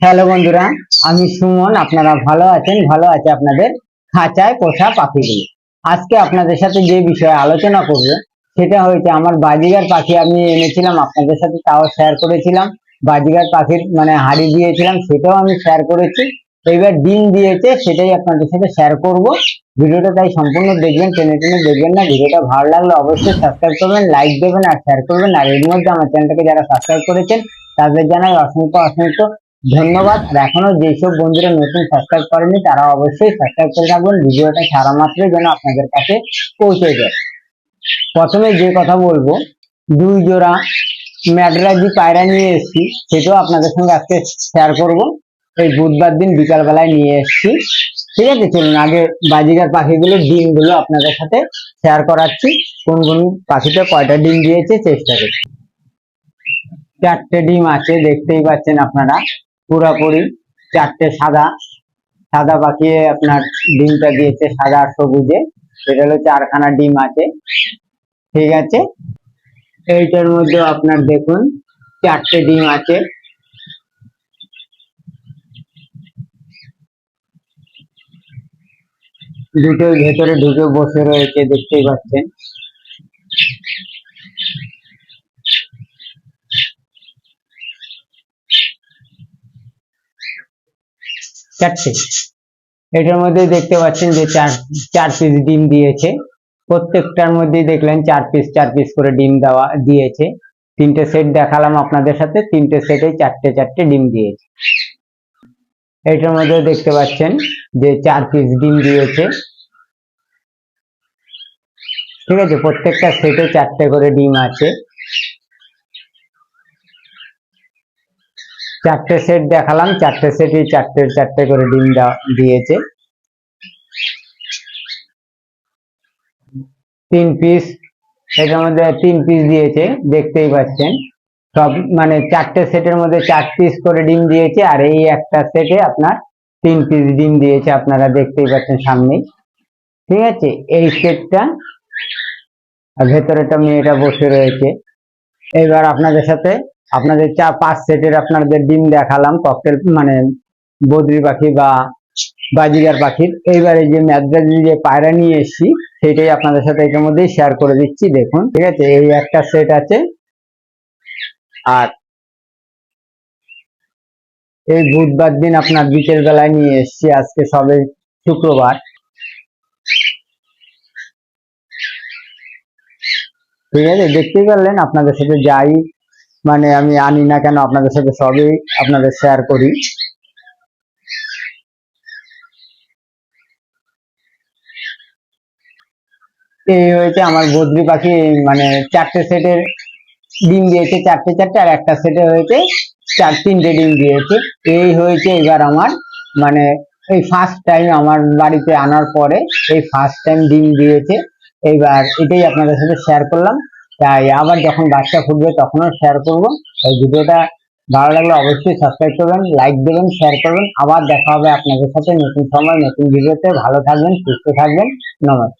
Hello বন্ধুরা, আমি সুমন, আপনারা ভালো আছেন? ভালো আছে আপনাদের খাঁচায় পোষা পাখিগুলো। আজকে আপনাদের সাথে যে বিষয়ে আলোচনা করব, সেটা হয়েছে আমার বাজিগার পাখি আমি এনেছিলাম, আপনাদের সাথে তাও শেয়ার করেছিলাম। বাজিগার পাখির মানে হাড়ি দিয়েছিলাম, সেটাও আমি শেয়ার করেছি। এইবার ডিম দিয়েছে, সেটাই আপনাদের সাথে শেয়ার করব। ভিডিওটা তাই সম্পূর্ণ দেখবেন, টেনে টেনে দেখবেন না। ভিডিওটা ভালো লাগলে অবশ্যই সাবস্ক্রাইব করবেন লাইক দেবেন আর শেয়ার করবেন। আর এর মধ্যে আমার চ্যানেলটাকে যারা সাবস্ক্রাইব করেছেন, তাদের জানাই অসংখ্য অসংখ্য ধন্যবাদ। আর এখনও যেসব বন্ধুরা নতুন সাবস্ক্রাইব করেনি, তারা অবশ্যই সাবস্ক্রাইব করে রাখবেন। ভিডিওটা সারা মাত্রই যেন আপনাদের কাছে পৌঁছে যায়। প্রথমে যে কথা বলব, দুই জোড়া ম্যাডরাজি পায়রা নিয়ে এসেছি। সেটাও আপনাদের সঙ্গে আজকে শেয়ার করব। এই বুধবার দিন বিকালবেলায় নিয়ে এসেছি। ঠিক আছে, চলুন আগে বাজিকার পাখিগুলো, ডিমগুলো আপনাদের সাথে শেয়ার করাচ্ছি। কোন কোন পাখিটা কয়টা ডিম দিয়েছে, চেষ্টা করছি। চারটে ডিম আছে, দেখতেই পাচ্ছেন আপনারা। পুরাপুরি চারটে সাদা। সাদা পাখি আপনার ডিমটা দিয়েছে সাদা সবুজে। এটা হলো চারখানা ডিম আছে। ঠিক আছে? এইটার মধ্যে আপনার দেখুন, চারটে ডিম আছে। দুটোর ভেতরে ঢুকে বসে রয়েছে, দেখতেই পাচ্ছেন। চারটে এটার মধ্যে দেখতে পাচ্ছেন যে চার চার পিস ডিম দিয়েছে। প্রত্যেকটার মধ্যেই দেখলেন চার পিস চার পিস করে ডিম দেওয়া, দিয়েছে। তিনটে সেট দেখালাম আপনাদের সাথে, তিনটে সেটে চারটে চারটে ডিম দিয়েছে। এটার মধ্যে দেখতে পাচ্ছেন যে চার পিস ডিম দিয়েছে। ঠিক আছে, প্রত্যেকটা সেটে চারটে করে ডিম আছে। চারটে সেট দেখালাম, চারটে সেটই চারটে চারটে করে ডিম দিয়েছে। তিন পিস এটার মধ্যে তিন পিস দিয়েছে, দেখতেই পাচ্ছেন। সব মানে চারটে সেটের মধ্যে চার পিস করে ডিম দিয়েছে, আর এই একটা সেটে আপনার তিন পিস ডিম দিয়েছে, আপনারা দেখতেই পাচ্ছেন সামনে। ঠিক আছে? এই সেটটা আর ভেতরেটা মেয়েটা বসে রয়েছে। এবার আপনাদের সাথে আপনাদের চার পাঁচ সেটের আপনাদের ডিম দেখালাম ককটেল মানে বদ্রি পাখি বা বাজিগার পাখির। এইবারে যে ম্যাদ্রাজি যে পায়রা নিয়ে এসেছি সেটাই আপনাদের সাথে এটার মধ্যেই শেয়ার করে দিচ্ছি, দেখুন, ঠিক আছে? এই একটা সেট আছে। আর এই বুধবার দিন আপনার বিকেল বেলায় নিয়ে এসেছি, আজকে সবে শুক্রবার। ঠিক আছে? দেখতেই পারলেন, আপনাদের সাথে যাই মানে আমি আনি না কেন, আপনাদের সাথে সবই আপনাদের শেয়ার করি। এই হয়েছে আমার বদ্রি পাখি মানে চারটে সেটের ডিম দিয়েছে, চারটে চারটে, আর একটা সেটে হয়েছে চার তিনটে ডিম দিয়েছে। এই হয়েছে এবার আমার মানে এই ফার্স্ট টাইম আমার বাড়িতে আনার পরে এই ফার্স্ট টাইম ডিম দিয়েছে। এইবার এটাই আপনাদের সাথে শেয়ার করলাম। তাই আবার যখন গাছটা ফুটবে তখনও শেয়ার করব। এই ভিডিওটা ভালো লাগলে অবশ্যই সাবস্ক্রাইব করবেন লাইক দেবেন শেয়ার করবেন। আবার দেখা হবে আপনাদের সাথে নতুন সময় নতুন ভিডিওতে। ভালো থাকবেন সুস্থ থাকবেন। নমস্কার।